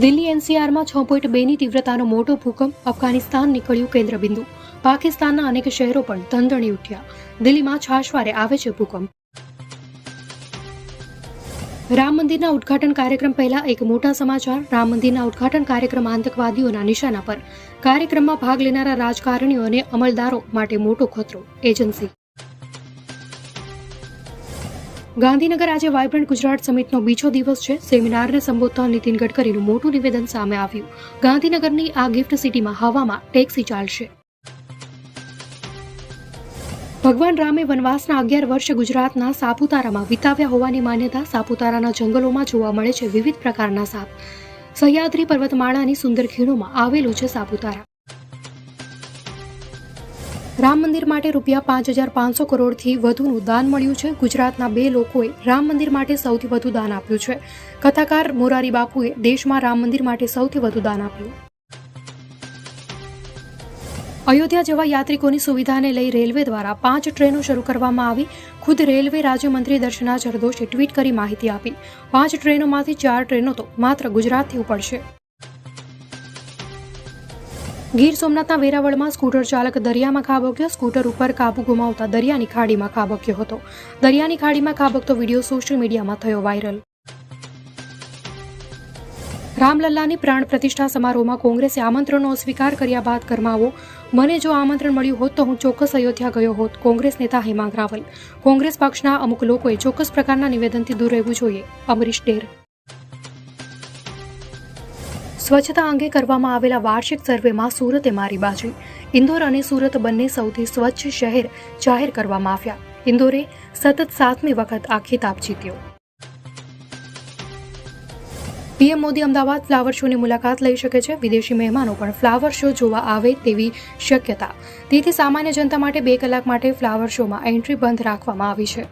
દિલ્હી એનસીઆરમાં છ પોઈન્ટ બેની તીવ્રતાનો મોટો ભૂકંપ અફઘાનિસ્તાન નીકળ્યું કેન્દ્રબિંદુ. પાકિસ્તાનના અનેક શહેરો પણ ધંધણી ઉઠ્યા. દિલ્હીમાં છાશવારે આવે છે ભૂકંપ. રામ મંદિરના ઉદ્ઘાટન કાર્યક્રમ પહેલા એક મોટા સમાચાર. રામ મંદિરના ઉદઘાટન કાર્યક્રમ આતંકવાદીઓના નિશાના પર. કાર્યક્રમમાં ભાગ લેનારા રાજકારણીઓ અને અમલદારો માટે મોટો ખતરો. એજન્સી ગાંધીનગર આજે વાયબ્રન્ટ ગુજરાત સમિટનો બીજો દિવસ છે. સેમિનારને સંબોધતા નીતિન ગડકરીનું મોટું નિવેદન સામે આવ્યું. ગાંધીનગરની આ ગિફ્ટ સિટીમાં હવામાં ટેક્સી ચાલશે. ભગવાન રામે વનવાસના અગિયાર વર્ષ ગુજરાતના સાપુતારામાં વિતાવ્યા હોવાની માન્યતા સાપુતારાના જંગલોમાં જોવા મળે છે વિવિધ પ્રકારના સાપ. સહ્યાદ્રી પર્વતમાળાની સુંદર ખીણોમાં આવેલું છે સાપુતારા. રામ મંદિર માટે રૂપિયા પાંચ હજાર પાંચસો કરોડથી વધુનું દાન મળ્યું છે. ગુજરાતના બે લોકોએ રામ મંદિર માટે સૌથી વધુ દાન આપ્યું છે. કથાકાર મોરારી બાપુએ દેશમાં રામ મંદિર માટે સૌથી વધુ દાન આપ્યું. અયોધ્યા જેવા યાત્રિકોની સુવિધાને લઈ રેલવે દ્વારા પાંચ ટ્રેનો શરૂ કરવામાં આવી. ખુદ રેલવે રાજ્યમંત્રી દર્શના જરદોશે ટ્વીટ કરી માહિતી આપી. પાંચ ટ્રેનોમાંથી ચાર ટ્રેનો તો માત્ર ગુજરાતથી ઉપડશે. ગીર સોમનાથના વેરાવળમાં સ્કૂટર ચાલક દરિયામાં ખાબક્યો, સ્કૂટર ઉપર કાબુ ગુમાવતા દરિયાની ખાડીમાં ખાબક્યો હતો. દરિયાની ખાડીમાં ખાબકતો વીડિયો સોશિયલ મીડિયામાં થયો વાયરલ. રામલલ્લાની પ્રાણ પ્રતિષ્ઠા સમારોહમાં કોંગ્રેસે આમંત્રણનો અસ્વીકાર કર્યા બાદ ગરમાવો મને જો આમંત્રણ મળ્યું હોત તો હું ચોક્કસ અયોધ્યા ગયો હોત, કોંગ્રેસ નેતા હેમાંગ રાવલ. કોંગ્રેસ પક્ષના અમુક લોકોએ ચોક્કસ પ્રકારના નિવેદનથી દૂર રહેવું જોઈએ. અમરીશ ડેર. સ્વચ્છતા અંગે કરવામાં આવેલા વાર્ષિક સર્વેમાં સુરતે મારી બાજી. ઇન્દોર અને સુરત બંને સૌથી સ્વચ્છ શહેર જાહેર કરવામાં આવ્યા. ઇન્દોરે સતત સાતમી વખત આ ખિતાબ જીત્યો. પીએમ મોદી અમદાવાદ ફ્લાવર શોની મુલાકાત લઈ શકે છે. વિદેશી મહેમાનો પણ ફ્લાવર શો જોવા આવે તેવી શક્યતા. તેથી સામાન્ય જનતા માટે બે કલાક માટે ફ્લાવર શોમાં એન્ટ્રી બંધ રાખવામાં આવી છે.